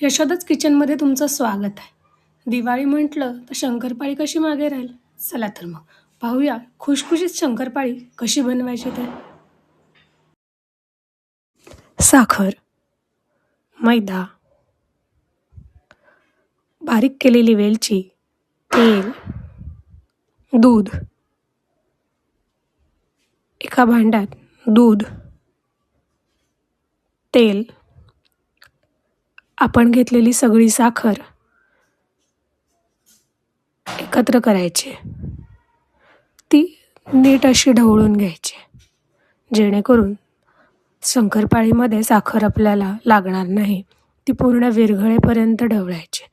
यशोदाच किचनमध्ये तुमचं स्वागत आहे. दिवाळी म्हटलं तर शंकरपाळी कशी मागे राहील? चला तर मग पाहूया खुशखुशीत शंकरपाळी कशी बनवायची ते साखर मैदा बारीक केलेली वेलची तेल दूध एका भांड्यात दूध तेल आपण घेतलेली सगळी साखर एकत्र करायची. ती नीट अशी ढवळून घ्यायची. जेणेकरून शंकरपाळीमध्ये साखर आपल्याला लागणार नाही. ती पूर्ण विरघळेपर्यंत ढवळायची.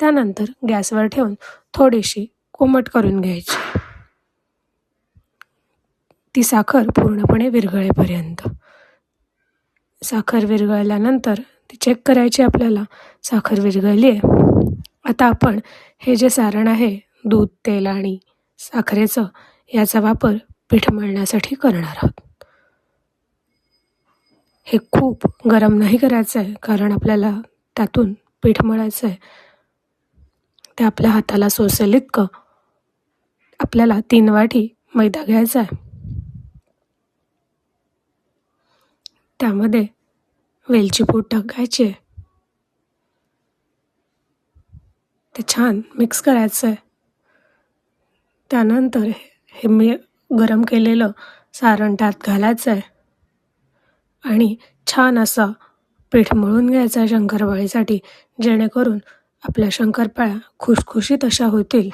त्यानंतर गॅसवर ठेवून थोडीशी कोमट करून घ्यायची. ती साखर पूर्णपणे विरघळेपर्यंत. साखर विरघळल्यानंतर ती चेक करायची आपल्याला. साखर विरघळली आहे. आता आपण हे जे सारण आहे दूध तेल आणि साखरेचं याचा वापर पीठ मळण्यासाठी करणार आहोत. हे खूप गरम नाही करायचं आहे कारण आपल्याला त्यातून पीठ मळायचं आहे. ते आपल्या हाताला सोसेल इतकं. आपल्याला तीन वाटी मैदा घ्यायचा आहे. त्यामध्ये वेलची पूड टाकायची आहे. ते छान मिक्स करायचं आहे त्यानंतर हे मी गरम केलेलं सारण त्यात घालायचं आहे आणि छान असा पीठ मळून घ्यायचा आहे शंकरपाळीसाठी जेणेकरून आपल्या शंकरपाळ्या खुशखुशीत अशा होतील.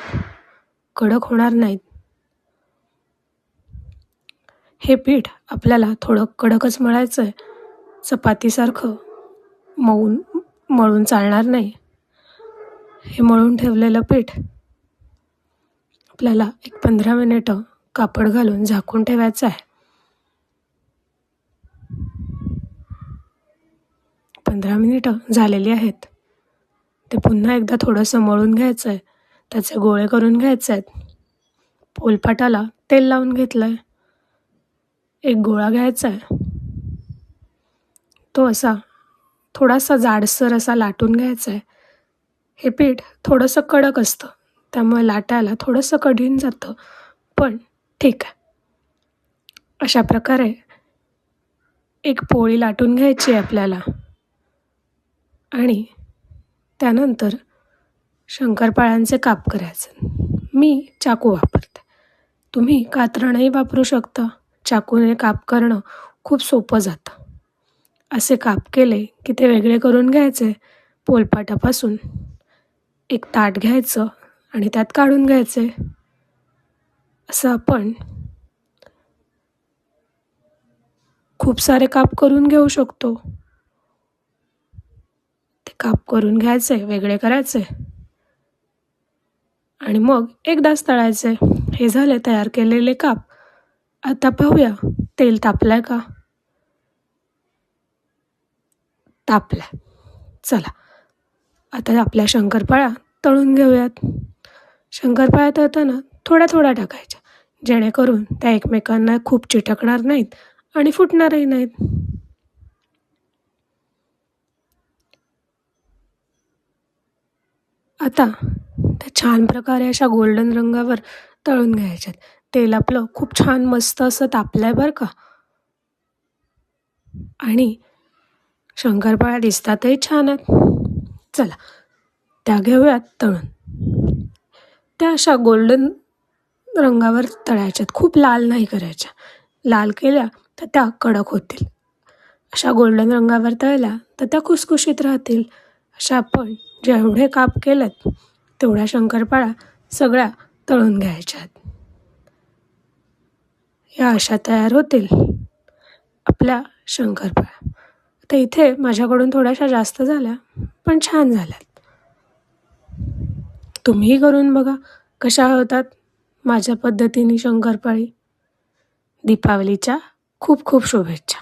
कडक होणार नाहीत. हे पीठ आपल्याला थोडं कडकच मळायचं आहे चपातीसारखं मऊन मळून चालणार नाही. हे मळून ठेवलेलं पीठ आपल्याला एक पंधरा मिनिटं कापड घालून झाकून ठेवायचं आहे. पंधरा मिनिटं झालेली आहेत. ते पुन्हा एकदा थोडंसं मळून घ्यायचं आहे त्याचे गोळे करून घ्यायचे आहेत पोलपाटाला तेल लावून घेतलं आहे एक गोळा घ्यायचा आहे तो असा थोडासा जाडसर असा लाटून घ्यायचा आहे हे पीठ थोडंसं कडक असतं त्यामुळे लाटायला थोडंसं कठीण जातं पण ठीक आहे अशा प्रकारे एक पोळी लाटून घ्यायची आहे आपल्याला. आणि त्यानंतर शंकरपाळ्यांचे काप करायचे. मी चाकू वापरते. तुम्ही कातरणही वापरू शकता. चाकूने काप करणं खूप सोपं जातं. असे काप केले की ते वेगळे करून घ्यायचे पोलपाटापासून. एक ताट घ्यायचं आणि त्यात काढून घ्यायचे. असं आपण खूप सारे काप करून घेऊ शकतो. ते काप करून घ्यायचे वेगळे करायचे. आणि मग एकदाच तळायचे. हे झाले तयार केलेले काप. आता पाहूया तेल तापलंय का? तापलाय. चला आता आपल्या शंकरपाळ्या तळून घेऊयात. शंकरपाळ्या तळताना थोड्या थोड्या टाकायच्या जेणेकरून त्या एकमेकांना खूप चिटकणार नाहीत आणि फुटणारही नाहीत. आता त्या छान प्रकारे अशा गोल्डन रंगावर तळून घ्यायच्यात. तेल आपलं खूप छान मस्त असं तापलं आहे बरं का. आणि शंकरपाळ्या दिसतातही छान आहेत. चला त्या घेऊयात तळून. त्या अशा गोल्डन रंगावर तळायच्यात खूप लाल नाही करायच्या. लाल केल्या तर त्या कडक होतील. अशा गोल्डन रंगावर तळल्या तर त्या खुसखुशीत राहतील. अशा आपण जेवढे काप केलेत तेवढ्या शंकरपाळ्या सगळ्या तळून घ्यायच्यात. या अशा तयार होतील आपल्या शंकरपाळ्या. तर इथे माझ्याकडून थोड्याशा जास्त झाल्या पण छान झाल्यात. तुम्हीही करून बघा कशा होतात माझ्या पद्धतीने शंकरपाळी. दीपावलीच्या खूप खूप शुभेच्छा.